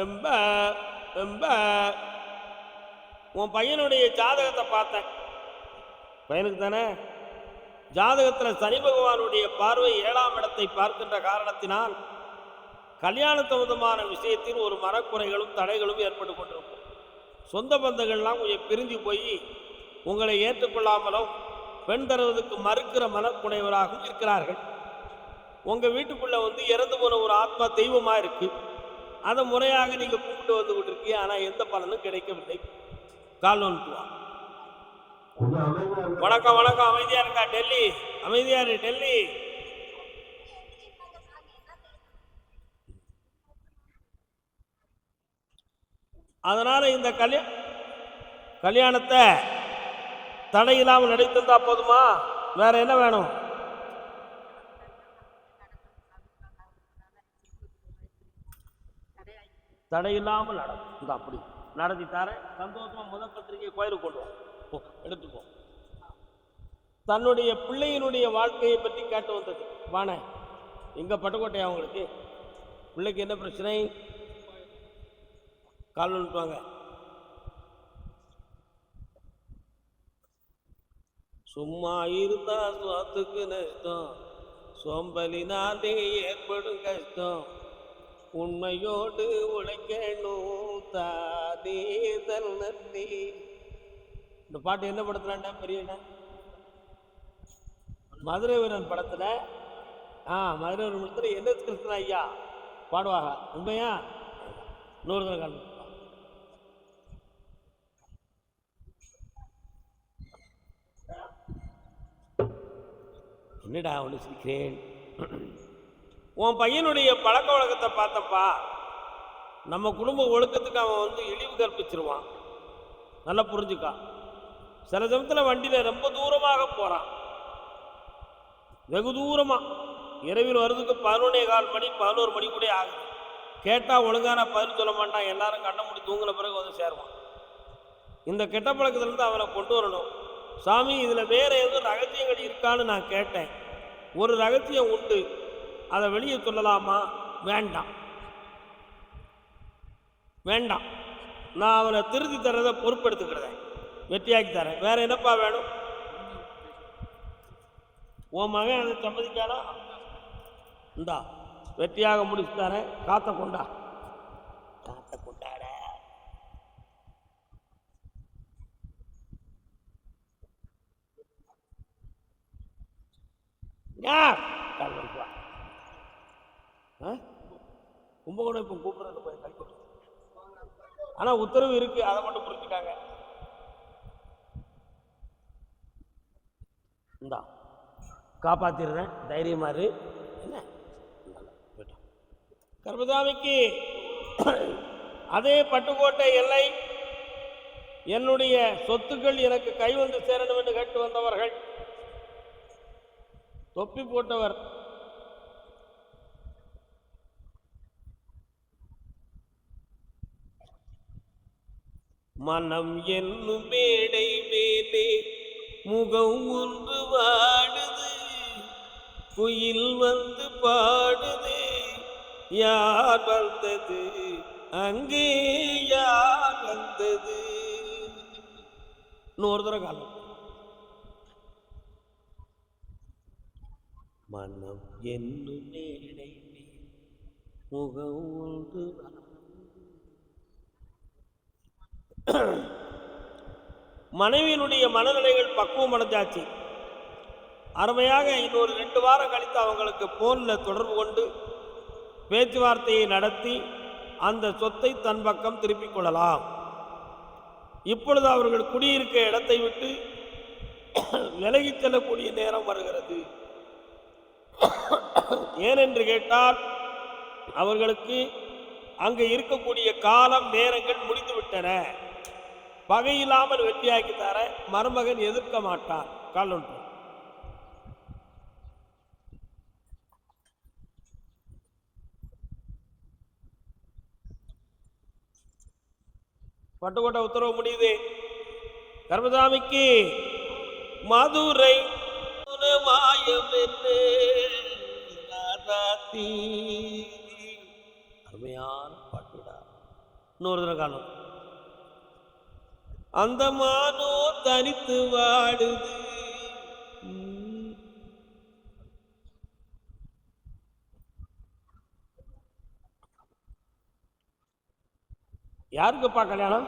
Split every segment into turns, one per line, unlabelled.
ரொம்ப ரொம்ப உன் பையனுடைய ஜாதகத்தை பார்த்தேன். பையனுக்கு தானே? ஜாதகத்தில் சனி பகவானுடைய பார்வை ஏழாம் இடத்தை பார்க்கின்ற காரணத்தினால் கல்யாண சம்பந்தமான விஷயத்தில் ஒரு மனக்குறைகளும் தடைகளும் ஏற்பட்டு கொண்டிருக்கும். சொந்த பந்தங்கள்லாம் கொஞ்சம் பிரிஞ்சு போய் உங்களை ஏற்றுக்கொள்ளாமலும் பெண் தருவதற்கு மறுக்கிற மனக்குறைவராகவும் இருக்கிறார்கள். உங்கள் வீட்டுக்குள்ளே வந்து இறந்து போன ஒரு ஆத்மா தெய்வமாக இருக்குது அதை முறையாக நீங்கள் கூப்பிட்டு வந்து கொண்டிருக்கீங்க ஆனால் எந்த பலனும் கிடைக்கவில்லை. கால் நோண்டுவா. வணக்கம் வணக்கம். அமைதியா இருக்கா டெல்லி? அமைதியா இரு டெல்லி. அதனால இந்த கல்யா கல்யாணத்தை தடை இல்லாமல் நடித்திருந்தா போதுமா? வேற என்ன வேணும்? தடையில்லாமல் நடக்கும். இந்த அப்படி. நடத்தி தரேன். சந்தோஷமா முதல் பத்திரிகையை கோயிலுக்கு கொண்டு வா. எடுத்துப்போம் எடுத்துக்கோ தன்னுடைய பிள்ளையினுடைய வாழ்க்கையை பற்றி கேட்டு வந்தது. வாண. எங்க பட்டுக்கோட்டை அவங்களுக்கு பிள்ளைக்கு என்ன பிரச்சனை? கால் வந்துட்டுவாங்க சும்மா இருந்தா சுவாத்துக்கு நஷ்டம். சோம்பலினாலே ஏற்படும் கஷ்டம். உண்மையோடு உழைக்கணும் தானே தன்னி இந்த பாட்டு என்ன படத்துலண்டா பெரியண்ணா? மதுரை வீரன் படத்தில் ஆ மதுரை வீரன் என்ன கிருஷ்ணன் ஐயா? பாடுவாங்க. உண்மையா? நூறு தடவை கால் என்னடா ஒன்று சிரிக்கிறேன்? உன் பையனுடைய பழக்க வழக்கத்தை பார்த்தப்பா நம்ம குடும்ப ஒழுக்கத்துக்கு அவன் வந்து இழிவு கற்பிச்சிருவான். நல்லா புரிஞ்சுக்கா. சில சமயத்தில் வண்டியில் ரொம்ப தூரமாக போகிறான் வெகு தூரமாக இரவில் வர்றதுக்கு பதினொன்னே கால் மணி பதினோரு மணி கூட ஆகுது கேட்டால் ஒழுங்கான பதில் சொல்ல மாட்டான். எல்லாரும் கண்ண முடி தூங்கின பிறகு வந்து சேருவான். இந்த கெட்ட பழக்கத்துலேருந்து அவனை கொண்டு வரணும். சாமி இதில் வேறு எதுவும் ரகசியங்கள் இருக்கான்னு நான் கேட்டேன். ஒரு ரகசியம் உண்டு. அதை வெளியே சொல்லலாமா? வேண்டாம். வேண்டாம். நான் அவனை திருத்தி தர்றதை பொறுப்பெடுத்துக்கிறேன் வெற்றியாக்கி தரேன். வேற என்னப்பா வேணும்? உன் மகன் அதை சம்மதிக்கானா இந்தா வெற்றியாக முடிச்சு தரேன். காத்த கொண்டா. காத்த கொண்டாட. யார்? கும்பகோணம் இப்போ கூப்பிடுறது போய் கை கொடுத்து ஆனால் உத்தரவு இருக்குது அதை மட்டும் புரிஞ்சுக்காங்க. இந்தா காப்பாத்திடுறேன். தைரியமா என்ன? இந்தாங்க, போயிட்டான். அதே பட்டுக்கோட்டை எல்லை என்னுடைய சொத்துக்கள் எனக்கு கை வந்து சேரணும் என்று கேட்டு வந்தவர்கள் தொப்பி போட்டவர் மனம் என்னும் மேடை மேலே முகம் ஒன்று வாடுது. குயில் வந்து பாடுது. யார் வந்தது? அங்கே யார் வந்தது? இன்னொரு தடவை காலம் மனம் என்னும் மேடை மேல் முகம் ஒன்று வாடுது. மனைவியினுடைய மனநிலைகள் பக்குவம் அடைஞ்சாச்சு. அருமையாக இன்னொரு ரெண்டு வாரம் கழித்து அவங்களுக்கு போனில் தொடர்பு கொண்டு பேச்சுவார்த்தையை நடத்தி அந்த சொத்தை தன் பக்கம் திருப்பிக் கொள்ளலாம். இப்பொழுது அவர்கள் குடியிருக்க இடத்தை விட்டு விலகிச் செல்லக்கூடிய நேரம் வருகிறது. ஏனென்று கேட்டால் அவர்களுக்கு அங்கே இருக்கக்கூடிய காலம் நேரங்கள் முடிந்துவிட்டன. பகையில்லாமல் வெற்றியாக்கி தர மருமகன் எதிர்க்க மாட்டான். கால் ஒன்று பட்டுக்கோட்டை உத்தரவு முடியுது. கர்மசாமிக்கு மதுரை மாயம் அருமையான பாட்டுடா இன்னொரு தடவை காணும். அந்த மானோ தனித்து வாடுது. யாருக்குப்பா கல்யாணம்?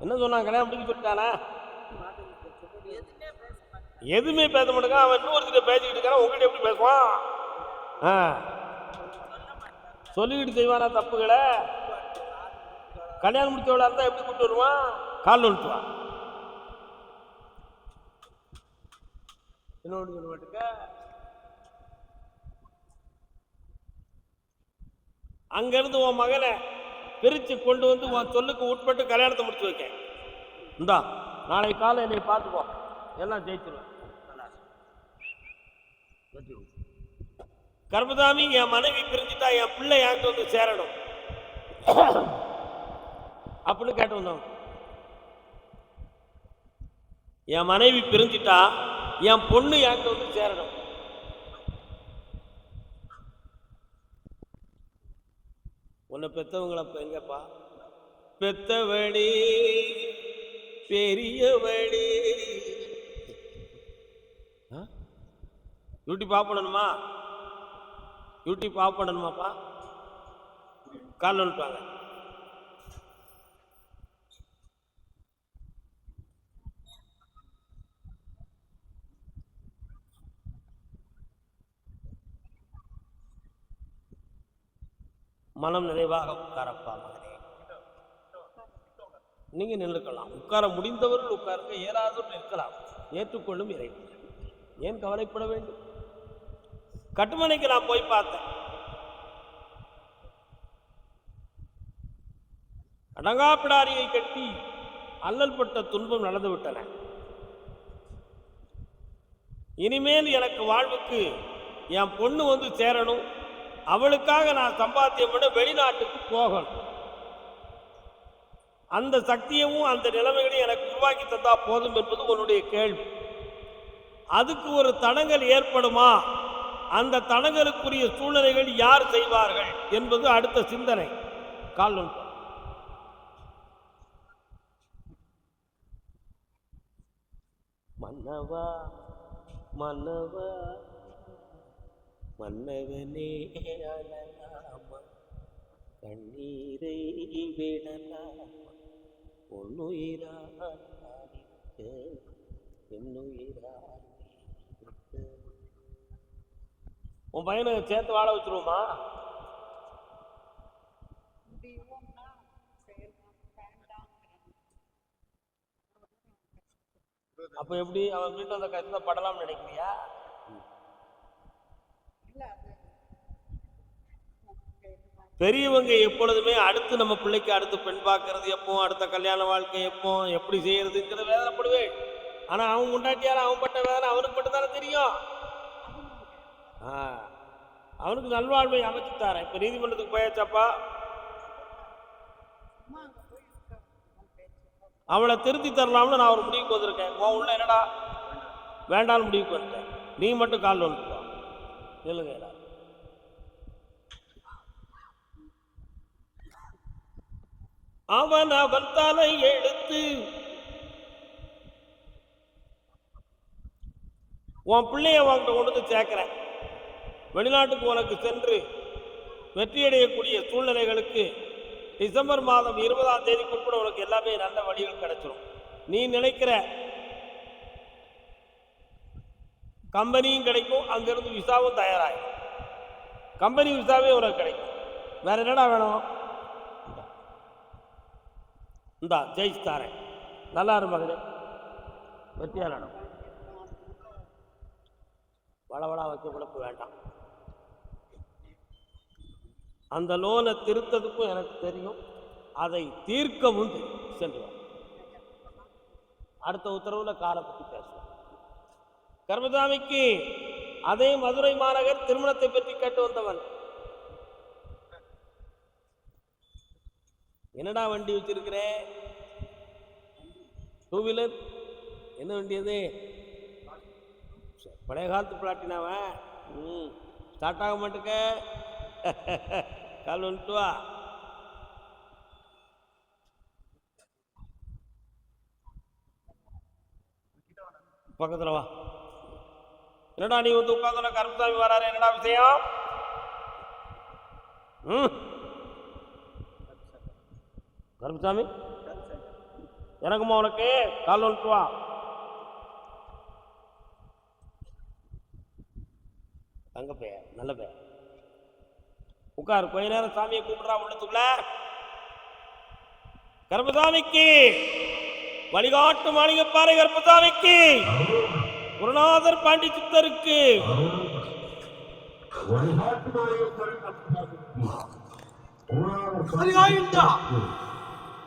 என்ன சொன்னான் கல்யாணம் முடிக்க சொல்லிட்டானா எதுவுமே பேச மாட்டேங்க அவன் இன்னொருத்திட்ட பேசிக்கிட்டு இருக்கான் உங்கள்கிட்ட எப்படி பேசுவான்? ஆ. சொல்லிக்கிட்டு செய்வானா தப்புகளை? கல்யாணம் முடிச்சவளா இருந்தா எப்படி கூட்டு வருவான்? கால் வந்துட்டுவான் இன்னொன்று சொல்ல மாட்டுக்க அங்கிருந்து உன் மகனை பிரித்து கொண்டு வந்து உன் சொல்லுக்கு உட்பட்டு கல்யாணத்தை முடிச்சு வைக்க இந்தா நாளை காலை என்னை பார்த்துக்கோ. எல்லாம் ஜெயிச்சிருவேன். கர்மதாமி என் மனைவி பிரிஞ்சுட்டா என் பிள்ளை என்கிட்ட வந்து சேரணும். அப்படின்னு கேட்டு வந்தோம் என் மனைவி பிரிஞ்சிட்டா என் பொண்ணு என்கிட்ட வந்து சேரணும். உன்னை பெத்தவங்கள எங்கப்பா? பெத்தவடி பெரியவடி ஆ? யூடியூப் ஆஃப் பண்ணணுமா? யூடியூப் ஆஃப் பண்ணணுமாப்பா? கால் மனம் நிறைவாக உட்காரப்பா மகனே. நீங்க நின்றுக்கலாம். உட்கார முடிந்தவர்கள் உட்காருங்க. ஏறாதவர்கள் இருக்கலாம். ஏற்றுக்கொள்ளும் இறைவன். ஏன் கவலைப்பட வேண்டும்? கட்டுமனைக்கு நான் போய் பார்த்தேன். அடங்காப்பிடாரியை கட்டி அல்லல் பட்ட துன்பம் நடந்து விட்டன இனிமேல் எனக்கு வாழ்வுக்கு என் பொண்ணு வந்து சேரணும். அவளுக்காக நான் சம்பாத்தியம் பண்ண வெளிநாட்டுக்கு போகணும். அந்த சக்தியவும் அந்த நிலைமைகளையும் எனக்கு உருவாக்கி தந்தா போதும் என்பது உன்னுடைய கேள்வி. அதுக்கு ஒரு தடங்கல் ஏற்படுமா? அந்த தடங்களுக்குரிய சூழ்நிலைகள் யார் செய்வார்கள் என்பது அடுத்த சிந்தனை. கால் மன்னவா மன்னவா. மன்னவனே அழலாமா? கண்ணீரை விடலாமா? உன்னுயிராக என்னுயிராக உன் பையனை சேர்த்து வாழ வச்சிருவோமா? அப்ப எப்படி அவன் வீட்டு அந்த கருத்தை படலாம்னு நினைக்கிறியா
இல்ல அது நமக்கு எதுவும்
பெரியவங்க எப்பொழுதுமே அடுத்து நம்ம பிள்ளைக்கு அடுத்து பெண் பார்க்கறது எப்போ? அடுத்த கல்யாண வாழ்க்கை எப்போ? எப்படி செய்யறதுங்கிற வேதனைப்படுவேன். ஆனால் அவன் முண்டாட்டியார அவன் பட்ட வேதனை அவனுக்கு மட்டும் தானே தெரியும். ஆ. அவனுக்கு நல்வாழ்வை அமைச்சு தரேன். இப்போ நீதிமன்றத்துக்கு போயாச்சாப்பா? அவளை திருத்தி தரலாம்னு நான் ஒரு முடிவுக்கு வந்திருக்கேன். உன் உள்ள என்னடா? வேண்டாம்னு முடிவுக்கு வந்துட்டேன். நீ மட்டும் கால் வந்துட்டு சொல்லுங்க எல்லாரும். அவன் அவன் தலை எடுத்து உன் பிள்ளைய வாங்கிட்டு கொண்டு வந்து சேர்க்கிறேன். வெளிநாட்டுக்கு உனக்கு சென்று வெற்றியடையக்கூடிய சூழ்நிலைகளுக்கு டிசம்பர் மாதம் இருபதாம் தேதிக்குட்பட உனக்கு எல்லாமே நல்ல வழிகள் கிடைச்சிடும் நீ நினைக்கிற கம்பெனியும் கிடைக்கும் அங்கிருந்து விசாவும் தயாராகும் கம்பெனி விசாவே உனக்கு கிடைக்கும். வேற என்னடா வேணும்? இந்தா ஜெயிச்சு தாரேன் நல்லா இரு மகனே வெற்றியாளனும் வளவளா வைக்க பிழப்பு வேண்டாம். அந்த லோனை திருத்ததுக்கும் எனக்கு தெரியும். அதை தீர்க்கவும் தெரியும். சென்று அடுத்த உத்தரவுல காலை பற்றி பேசுவோம். கர்மதாமிக்கு அதே மதுரை மாநகர் திருமணத்தை பற்றி கேட்டு வந்தவன். என்னடா வண்டி வச்சிருக்கிறேன் டூ வீலர் என்ன வண்டி அது? பழைய காலத்து பிளாட்டினாவன் ம் ஸ்டார்ட் ஆக மாட்டுக்க. கால் வந்துட்டு வா. பக்கத்துல வா. என்னடா நீ வந்து உட்காந்து கருப்புசாமி வராரு? என்னடா விஷயம்? ம்? கருமசாமி இறங்குமா உனக்கு? கால் வந்துட்டு வா. தங்க பெயர் நல்ல பெயர் உட்கார் கொஞ்ச நேரம் சாமியை கூப்பிடுறா உள்ளத்துக்குள்ள. கருப்பசாமிக்கு! வழிகாட்டு மாளிகைப்பாறை கருப்பசாமிக்கு! குருநாதர் பாண்டி சித்தருக்கு
வழிகாட்டு
மாளிகைப்பாறை கருப்பசாமிக்கு.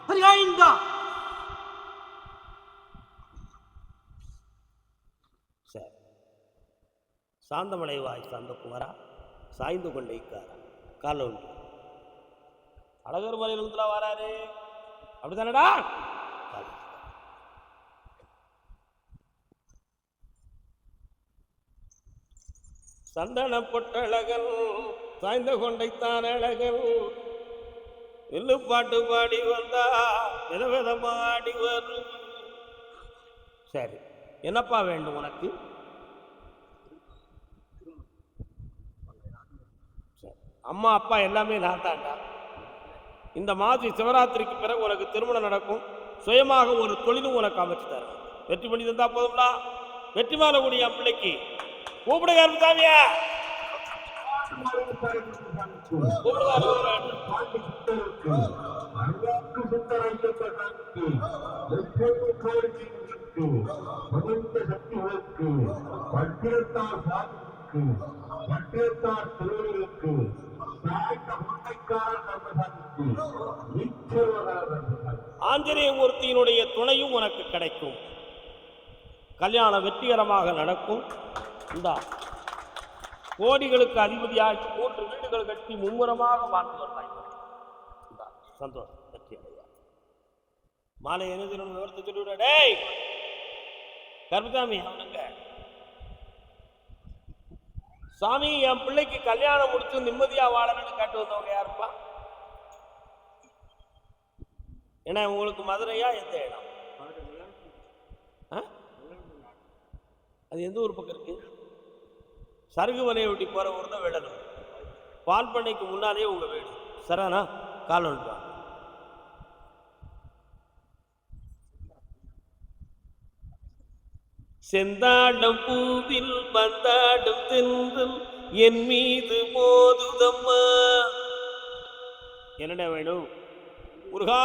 ಹರಿಗಾಯಿಂದ
சரி சாந்தமலைவாய் சார்ந்த குமரா சாய்ந்து கொண்டே இக்காரா கால உண்டு அழகர் மலையிலிருந்துல வராரு அப்படித்தானடா கால் உண்டு. சந்தன பொட்டழகன் சாய்ந்த கொண்டைத்தான் அழகன் வில்லு பாட்டு பாடி வந்தா விதவிதமாடி வரும். சரி என்னப்பா வேண்டும் உனக்கு? சரி. அம்மா அப்பா எல்லாமே நான் தான்டா இந்த மாதிரி சிவராத்திரிக்கு பிறகு உனக்கு திருமணம் நடக்கும். சுயமாக ஒரு தொழிலும் உனக்கு அமைச்சு தரேன். வெற்றி பண்ணி தந்தா போதும்டா. வெற்றி மாலை கூடிய என் பிள்ளைக்கு. கூப்பிடுங்க அருந்தாமியா ஆஞ்சநேய மூர்த்தியினுடைய துணையும் உனக்கு கிடைக்கும். கல்யாணம் வெற்றிகரமாக நடக்கும். இந்தா கோடிகளுக்கு அதிபதியாக மூன்று வீடுகள் கட்டி மும்முரமாக வாழ்ந்து வருவாய். சந்தோஷம். வெற்றி அடைவார் மாலை என்ன விவரத்தை சொல்லிவிட டேய்! கருப்பசாமி அவனுங்க சாமி என் பிள்ளைக்கு கல்யாணம் முடிச்சு நிம்மதியா வாழணும்னு கேட்டு வந்தவங்க யாருப்பா? ஏன்னா உங்களுக்கு மதுரையா? எந்த இடம்? ஆ? அது எந்த ஊர் பக்கம் இருக்கு? சருகு வலையை ஒட்டி போற ஊர் தான் விடணும். பால் பண்ணைக்கு முன்னாலே உங்க வீடு. சரானா கால் வந்துட்டு செந்தாடம் பூவில் பந்தாடும் தென்றல் என் மீது மோதுதம்மா. என்னடா வேணும்? முருகா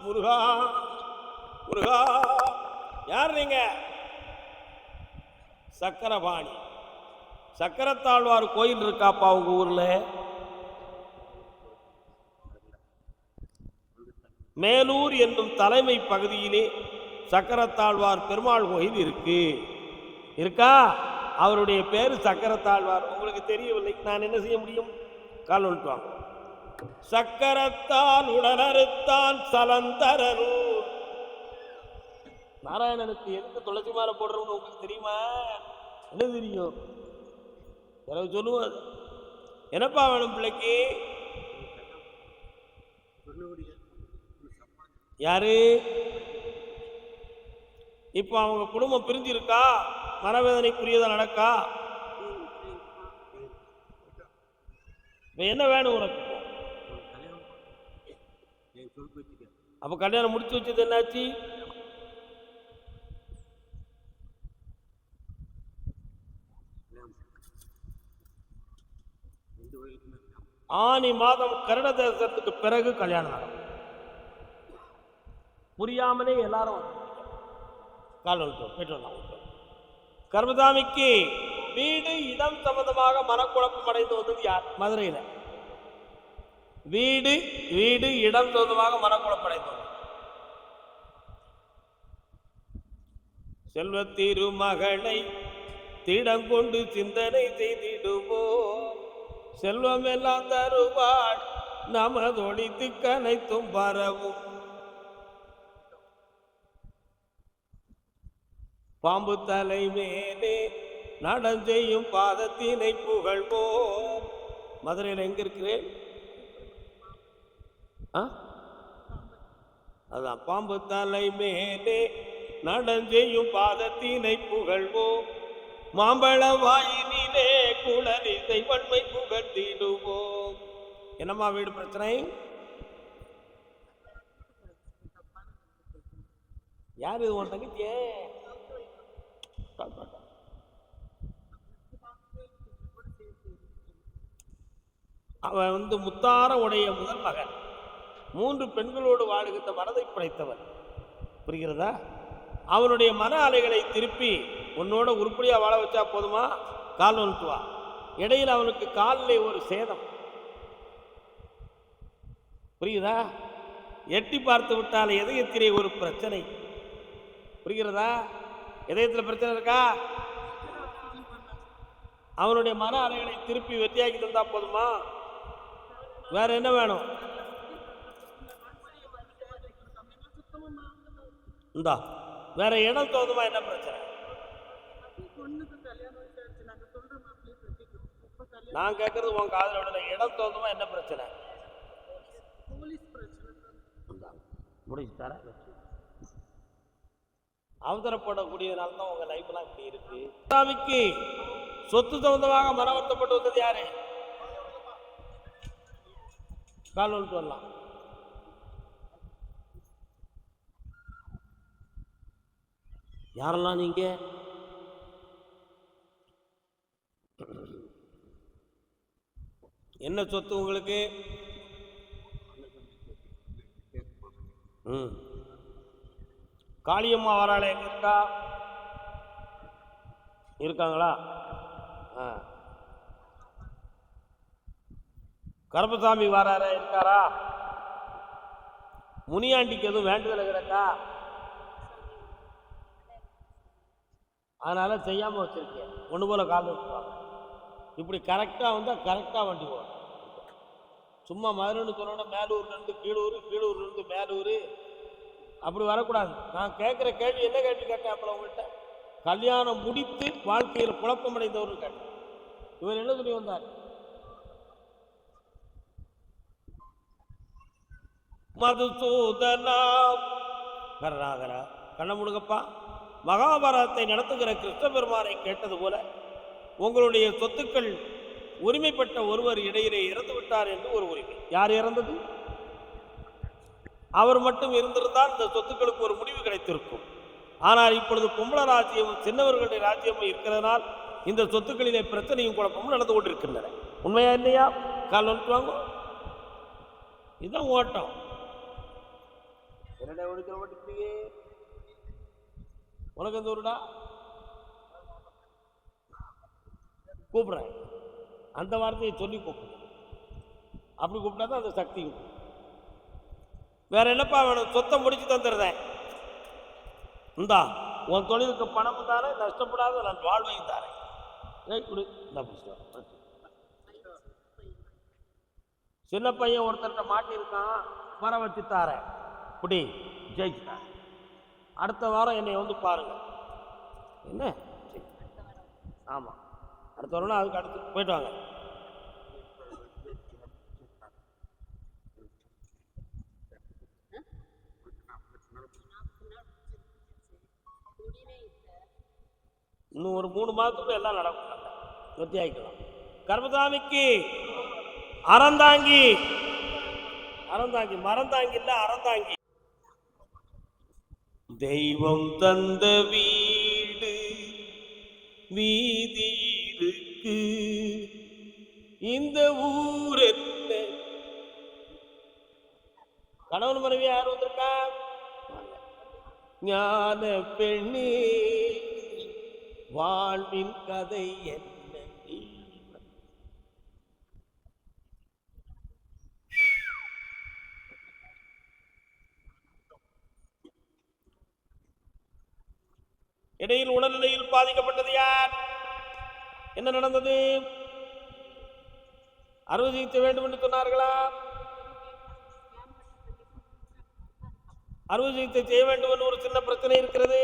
முருகா முருகா. யார் நீங்க? சக்கரபாணி. சக்கரத்தாழ்வார் கோயில் இருக்காப்பா உங்க ஊர்ல? மேலூர் என்னும் தலைமை பகுதியிலே சக்கரத்தாழ்வார் பெருமாள் கோயில் இருக்கு. இருக்கா? அவருடைய பேர் சக்கரத்தாழ்வார். உங்களுக்கு தெரியவில்லை. நான் என்ன செய்ய முடியும்? கால் வந்துட்டு சக்கரத்தான் சக்கரத்தால் உடனறுத்தான் சலந்தரூர் நாராயணனுக்கு எதுக்கு துளசி மாலை போடுறோம்னு உங்களுக்கு தெரியுமா? என்ன தெரியும்? எனக்கு சொல்லுவோம் என்னப்பா வேணும் பிள்ளைக்கு? யாரு? இப்போ அவங்க குடும்பம் பிரிஞ்சு இருக்கா நடக்கா? இப்போ என்ன வேணும் உனக்கு? அப்போ கல்யாணம் முடிச்சு வச்சது என்னாச்சு? ஆனி மாதம் கருட தேசத்துக்கு பிறகு கல்யாணம் புரியாமலே எல்லாரும் கால் வந்துட்டோம் போயிட்டு வரலாம் கர்மதாமிக்கு வீடு இடம் சம்பந்தமாக மனக்குழப்பம் அடைந்து வந்தது யார்? மதுரையில். வீடு வீடு இடம் சம்பந்தமாக மனக்குழப்பம் அடைந்து வந்தது. செல்வ திடங்கொண்டு சிந்தனை செய்திடுவோ செல்வமெல்லாம் தருவாள் நமதொழித்து கனைத்தும் பரவும் பாம்பு தலை மேலே நடஞ்செய்யும் பாதத்தினை புகழ்வோ மதுரையில் எங்க இருக்கிறேன்? ஆ? அதான் பாம்பு தலை மேலே நடஞ்செய்யும் பாதத்தினை புகழ்வோ மாம்பழ வாயினிலே குளரிசை வன்மை புகழ்த்திடுவோம். என்னம்மா வீடு பிரச்சனை? யார் இது உன் தங்கச்சியே அவன் வந்து முத்தார உடைய முதல் மகன். மூன்று பெண்களோடு வாழுகின்ற மனதை படைத்தவன். புரிகிறதா? அவனுடைய மன அலைகளை திருப்பி உன்னோட உருப்படியாக வாழ வச்சா போதுமா? கால் வந்துட்டு இடையில் அவனுக்கு காலில் ஒரு சேதம். புரியுதா எட்டி பார்த்து விட்டால் எதயத்திலே ஒரு பிரச்சனை. புரிகிறதா? இதயத்தில் பிரச்சனை இருக்கா? அவனுடைய மன அலைகளை திருப்பி வெற்றியாக்கி தந்தா போதுமா? வேற என்ன வேணும்? இந்தா வேற இடம் தோதுமா என்ன பிரச்சனை? நான் கேட்கறது உன் காதுல விடல. இடம் தோதுமா என்ன பிரச்சனை? முடிச்சு தரேன். அவசரப்படக்கூடியதுனால தான் உங்கள் லைஃப்லாம் இப்படி இருக்கு. இஸ்லாமிக்கு சொத்து சம்பந்தமாக மன வருத்தப்பட்டு வந்தது யாரு? கால் வந்துட்டு வரலாம். யாரெல்லாம் நீங்க? என்ன சொத்து உங்களுக்கு? ம். காளியம்மா வராளே இருக்கா இருக்காங்களா? ஆ. கருப்பசாமி வராரா இருக்காரா? முனியாண்டிக்கு எதுவும் வேண்டுதல் கிடக்கா அதனால செய்யாம வச்சிருக்கேன் ஒன்று போல கால் விட்டுருவாங்க இப்படி கரெக்டாக வந்தால் கரெக்டாக வண்டி போகணும் சும்மா மதுரைன்னு சொன்னோன்னா மேலூர்லேருந்து கீழூர் கீழூர்லேருந்து மேலூர். அப்படி வரக்கூடாது. நான் கேட்குற கேள்வி என்ன கேள்வி கேட்டேன் அப்போ உங்கள்கிட்ட கல்யாணம் முடித்து வாழ்க்கையில் குழப்பமடைந்தவர் கேட்டேன். இவர் என்ன சொல்லி வந்தார்? மதுசூதனா. கருணாகரா கண்ண முடுங்கப்பா மகாபாரதத்தை நடத்துகிற கிருஷ்ண பெருமானை கேட்டது போல உங்களுடைய சொத்துக்கள் உரிமைப்பட்ட ஒருவர் இடையிலே இறந்து விட்டார் என்று ஒரு உரிமை. யார் இறந்தது? அவர் மட்டும் இருந்திருந்தால் இந்த சொத்துக்களுக்கு ஒரு முடிவு கிடைத்திருக்கும். ஆனால் இப்பொழுது கும்பல ராஜ்யமும் சின்னவர்களுடைய ராஜ்யமும் இருக்கிறதுனால் இந்த சொத்துக்களிலே பிரச்சனையும் குழப்பமும் நடந்து கொண்டிருக்கின்றன. உண்மையா இல்லையா? கால் வந்துட்டு வாங்க. இதுதான் ஓட்டம். என்னடா ஒடுக்கிற மாட்டேங்கிறீங்க உனக்கு எந்த ஊருடா? கூப்பிடுறேன். அந்த வார்த்தையை சொல்லி கூப்பிடு. அப்படி கூப்பிட்டா தான் அந்த சக்தி வேற என்னப்பா வேணும்? சொத்தை முடிச்சு தந்துடுறேன். இந்தா உன் தொழிலுக்கு பணமும் தானே நஷ்டப்படாத நான் வாழ்வையும் தாரேன். ஏய் கொடு. இந்த பிடிச்சிட்டு சின்ன பையன் ஒருத்தர்கிட்ட மாட்டியிருக்கான். வர வச்சு தாரேன். குடி ஜெயிச்சுட்டான். அடுத்த வாரம் என்னை வந்து பாருங்க. என்ன? ஆமாம் அடுத்த வாரம்னா அதுக்கு அடுத்து போயிட்டு வாங்க. இன்னும் ஒரு மூணு மாதத்துக்குள்ள எல்லாம் நடக்கும். வெற்றி ஆகிக்கலாம் அறந்தாங்கி அறந்தாங்கி மறந்தாங்கி இல்லை அறந்தாங்கி. தெய்வம் தந்த வீடு வீதி இருக்கு. இந்த ஊர் என்ன? கணவன் மனைவி யார் வந்திருக்கா? ஞான பெண்ணே. வாழ்வின் கதை என்ன? இடையில் உடல்நிலையில் பாதிக்கப்பட்டது யார்? என்ன நடந்தது? அறுவை சிகிச்சை வேண்டும் என்று சொன்னார்களா? அறுவை சிகிச்சை செய்ய வேண்டும் என்று ஒரு சின்ன பிரச்சனை இருக்கிறது.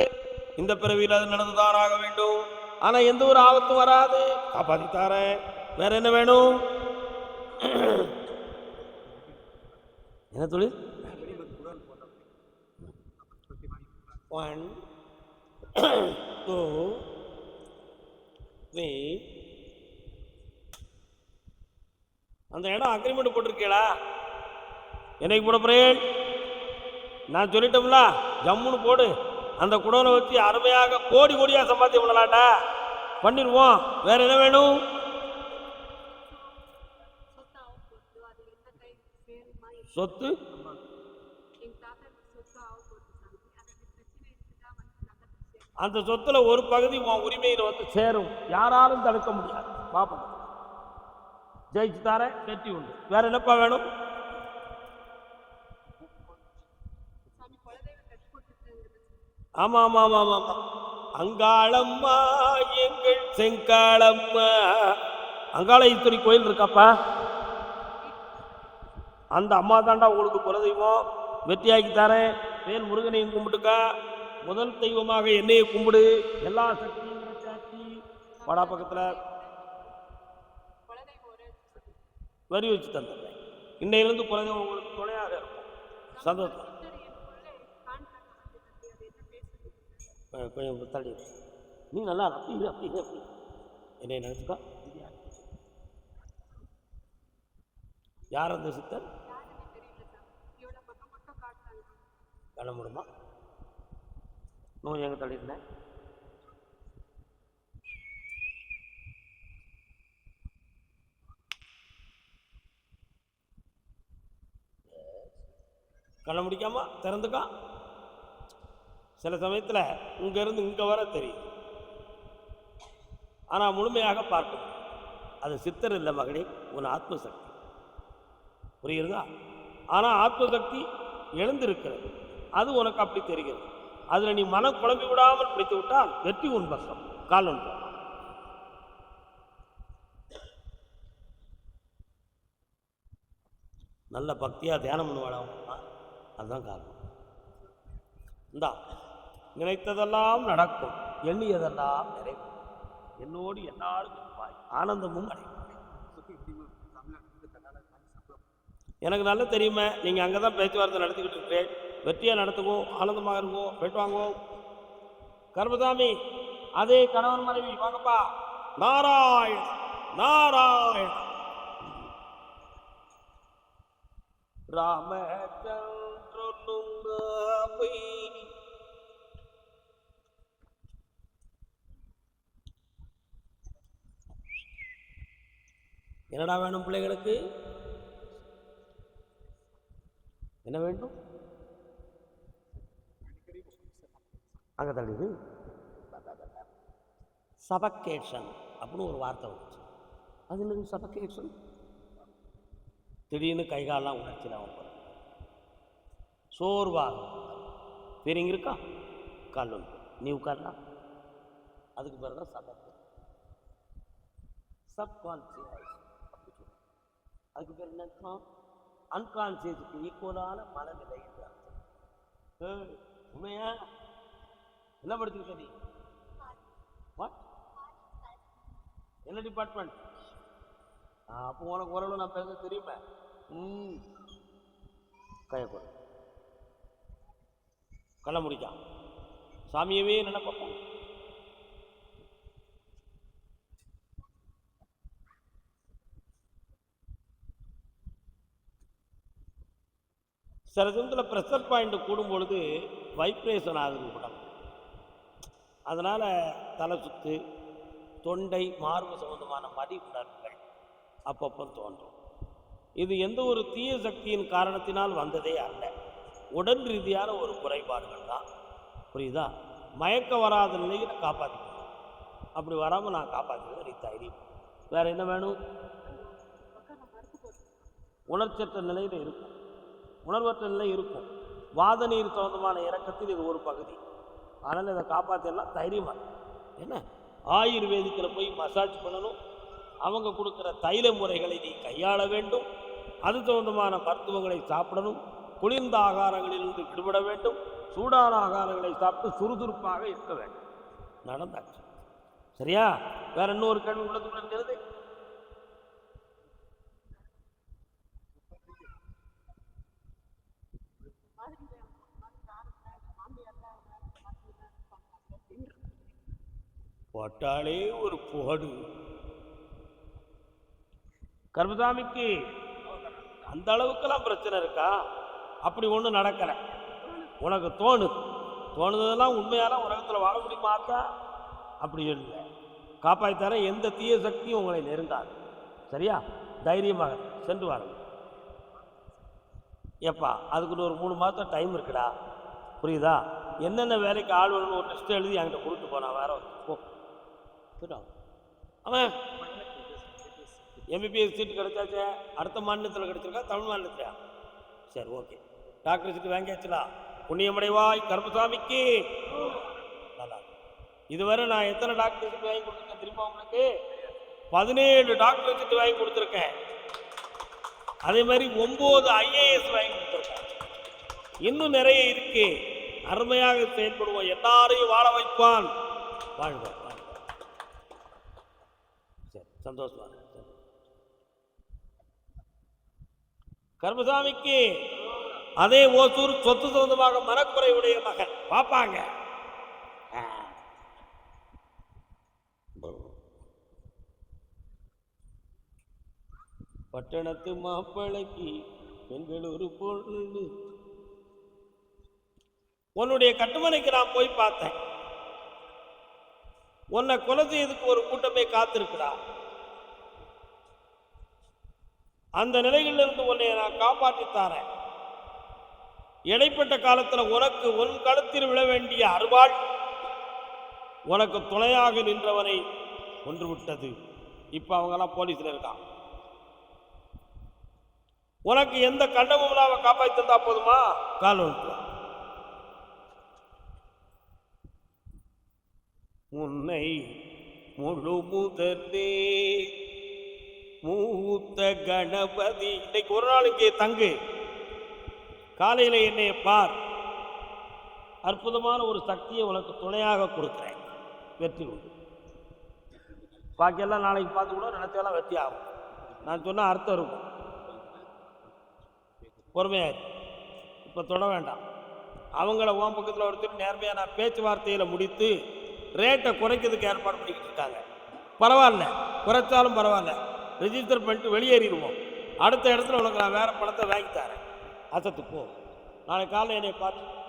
இந்த பிறவியில் அது நடந்துதான் ஆக வேண்டும். ஆனால் எந்த ஒரு ஆபத்தும் வராது. காப்பாத்தித்தாரேன் வேற என்ன வேணும்? என்ன தொழில் ஒன் டூ த்ரீ அந்த இடம் அக்ரிமெண்ட் போட்டிருக்கீங்களா என்னைக்கு போட போறேன்? நான் சொல்லிட்டோம்ல ஜம்முன்னு போடு. அந்த குடோனை வச்சு அருமையாக கோடி கோடியாக சம்பாத்தியம் பண்ணலாட்டா பண்ணிடுவோம். வேற என்ன வேணும்?
சொத்து
சொத்து? அந்த சொத்துல ஒரு பகுதி உன் உரிமையில் வந்து சேரும். யாராலும் தடுக்க முடியாது. பாப்போம். ஜெயிச்சு தாரேன் கட்டி உண்டு. வேற என்னப்பா வேணும்
சாமி குலதெய்வம் கட்டி கொடுத்துருக்குங்கிறது
ஆமாம் ஆமாம் ஆமாம் ஆமா அங்காளம்மா எங்கள் செங்காளம்மா. அங்காள இத்தனை கோயில் இருக்காப்பா? அந்த அம்மா தாண்டா உங்களுக்கு குலதெய்வம். வெற்றியாக்கி தரேன். வேல் முருகனையும் கும்பிட்டுக்கா. முதல் தெய்வமாக என்னையை கும்பிடு. எல்லா சக்தியும் கிடைச்சாச்சு வடா பக்கத்தில். வரி வச்சு தந்துடுறேன். இன்னையிலேருந்து குலதெய்வம் உங்களுக்கு துணையாக இருக்கும். சந்தோஷம்
சித்தர் எனக்குள்ளே கான்ட்ராக்ட் வந்து கட்டி அது என்ன பேசுறது
அஹ் கொஞ்சம் தள்ளி நீ நல்லா அப்படி இரு, அப்படி இரு, அப்படி என்னை நினச்சிக்கா. யார் அந்த சித்தர்?
யாருன்னு
முடியுமா நோய் எங்கே தள்ளியிருந்தேன் கண்ண முடிக்காமல் திறந்துக்கான் சில சமயத்தில் இங்கேருந்து இங்கே வர தெரியும் ஆனால் முழுமையாக பார்க்க அது சித்தர் இல்லை மகளே உன் ஆத்மசக்தி. புரியுறதா ஆனால் ஆத்மசக்தி எழுந்திருக்கிறது. அது உனக்கு அப்படி தெரிகிறது. அதில் நீ மனம் குழம்பி விடாமல் பிடித்து விட்டால் வெற்றி உன் பக்கம் கால் ஒன்று. நல்ல பக்தியாக தியானம் பண்ணுவாடா அதுதான் காரணம். இந்தா நினைத்ததெல்லாம் நடக்கும். எண்ணியதெல்லாம் நிறைவு. என்னோடு என்னாலும் இருப்பாய். ஆனந்தமும் அடையும். எனக்கு நல்லா தெரியுமே நீங்கள் அங்கே தான் பேச்சுவார்த்தை நடத்திக்கிட்டு இருக்கேன் வெற்றியாக நடத்துவோம் ஆனந்தமாக இருக்கும் போயிட்டு வாங்குவோம் கர்மசாமி அதே கணவன் மனைவி வாங்கப்பா. நாராயண் நாராயண். ராமச்சந்திரனுங்காமை என்னடா வேணும் பிள்ளைகளுக்கு? என்ன வேண்டும்? அங்கே தள்ளிது சபக்கேஷன் அப்படின்னு ஒரு வார்த்தை வந்துச்சு. அது என்னது சபக்கேஷன் திடீர்னு கை காலெல்லாம் உணர்ச்சியில் அவன் போகிறான் சோர்வாக. வேற இங்கே இருக்கா? கால் ஒன்று நீ உட்காரலாம் அதுக்கு பிறகு தான் சபக்கு சப்கான்சியஸ் அதுக்கு பேர் என்ன? அன்கான்சியஸுக்கு ஈக்குவலான மனநிலை என்று அர்த்தம். உண்மையா? என்ன படிச்சிருக்க நீ? என்ன டிபார்ட்மெண்ட் அப்போ உனக்கு ஓரளவு நான் பேச தெரியுமே? ம். கையை கள்ள முடிக்கான் சாமியவே நினைப்போம். சில சமயத்தில் ப்ரெஷர் பாயிண்ட் கூடும் பொழுது வைப்ரேஷன் ஆகுது உடம்பு அதனால் தலை சுத்து தொண்டை மார்பு சம்பந்தமான மடி உணர்வுகள் அப்பப்போ தோன்றும். இது எந்த ஒரு தீய சக்தியின் காரணத்தினால் வந்ததே அல்ல. உடல் ரீதியான ஒரு குறைபாடுகள் தான். புரியுதா? மயக்க வராத நிலையில் காப்பாற்றிக்கணும் அப்படி வராமல் நான் காப்பாற்றுறது நீ தைரியம் வேறு என்ன வேணும்? உணர்ச்சற்ற நிலையில் இருக்கும் உணர்வற்ற நிலை இருக்கும். வாத நீர் சம்பந்தமான இறக்கத்தில் இது ஒரு பகுதி. அதனால் இதை காப்பாற்றலாம் தைரியமாக என்ன? ஆயுர்வேதிக்கில் போய் மசாஜ் பண்ணணும். அவங்க கொடுக்குற தைல முறைகளை நீ கையாள வேண்டும். அது சம்பந்தமான மருத்துவங்களை சாப்பிடணும். குளிர்ந்த ஆகாரங்களிலிருந்து விடுபட வேண்டும். சூடான ஆகாரங்களை சாப்பிட்டு சுறுசுறுப்பாக இருக்க வேண்டும். நடந்தாச்சு. சரியா? வேற இன்னொரு கேள்வி உள்ளது இருக்கிறது. போட்டாலே ஒரு போடு கர்மசாமிக்கு அந்த அளவுக்கெல்லாம் பிரச்சனை இருக்கா? அப்படி ஒன்றும் நடக்கலை. உனக்கு தோணுது தோணுதெல்லாம் உண்மையான உலகத்தில் வாழ முடியுமாத்தா அப்படி இல்லை. காப்பாய்த்தார எந்த தீய சக்தியும் உங்களை நெருங்காது. சரியா? தைரியமாக சென்று வாருங்க ஏப்பா அதுக்கு ஒரு மூணு மாதம் டைம் இருக்குடா. புரியுதா? என்னென்ன வேலைக்கு ஆள் வேணும்னு ஒரு லிஸ்ட் எழுதி என்கிட்ட கொடுத்து போனா வேற போ. போடா. அவன் எம்பிபிஎஸ் சீட்டு கிடைச்சாச்சே? அடுத்த மாநிலத்தில் கிடைச்சிருக்கா? தமிழ் மாநிலத்தில் சரி ஓகே டாக்டர் சீட்டு வாங்கியாச்சுடா புண்ணியமடைவாய் கருமசாமிக்கு நல்லா இதுவரை நான் எத்தனை டாக்டர் சீட்டு வாங்கி கொடுத்துருக்கேன் திரும்ப உங்களுக்கு? பதினேழு டாக்டர் சீட்டு வாங்கி கொடுத்துருக்கேன். அதே மாதிரி ஒம்பது ஐஏஎஸ் வாங்கி கொடுத்துருக்கேன். இன்னும் நிறைய இருக்கு. அருமையாக செயல்படுவோம். எல்லாரையும் வாழ வைப்பான். வாழ்வான் சந்தோஷமா இருக்கு. கர்மசாமிக்கு அதே ஓசூர் சொத்து சொந்தமாக மனக்குறையுடைய மகன். பார்ப்பாங்க பட்டணத்து மாப்பிளைக்கு பெங்களூரு பொண்ணு. உன்னுடைய கட்டுமனைக்கு நான் போய் பார்த்தேன். உன்னை கொலை செய்யறதுக்கு ஒரு கூட்டமே காத்திருக்கிறான் அந்த நிலையிலிருந்து இருந்து உன்னை நான் காப்பாற்றி தாரேன். இடைப்பட்ட காலத்தில் உனக்கு உன் கழுத்தில் விழ வேண்டிய அருவாள் உனக்கு துணையாக நின்றவனை கொன்று விட்டது. இப்போ அவங்கெல்லாம் போலீஸில் இருக்கான். உனக்கு எந்த கண்டமும் இல்லாமல் காப்பாற்றி தந்தா போதுமா? கால் உன்னை முழு முதலே மூத்த கணபதி. இன்னைக்கு ஒரு நாள் இங்கே தங்கு. காலையில் என்னை பார். அற்புதமான ஒரு சக்தியை உனக்கு துணையாக கொடுக்குறேன். வெற்றி உண்டு பாக்கியெல்லாம் நாளைக்கு பார்த்து கூட. நினைச்சாலும் வெற்றி ஆகும். நான் சொன்னால் அர்த்தம் இருக்கும். பொறுமையாக இப்போ தொட வேண்டாம். அவங்கள ஓம் பக்கத்தில் ஒருத்தர் நேர்மையாக நான் பேச்சுவார்த்தையில் முடித்து ரேட்டை குறைக்கிறதுக்கு ஏற்பாடு பண்ணிக்கிட்டு இருக்காங்க. பரவாயில்ல. குறைச்சாலும் பரவாயில்ல. ரெஜிஸ்டர் பண்ணிட்டு வெளியேறிடுவோம். அடுத்த இடத்துல உனக்கு நான் வேறு பணத்தை வாங்கி தரேன். அசத்து போ. நாளைக்கு காலையில் என்னை பார்த்து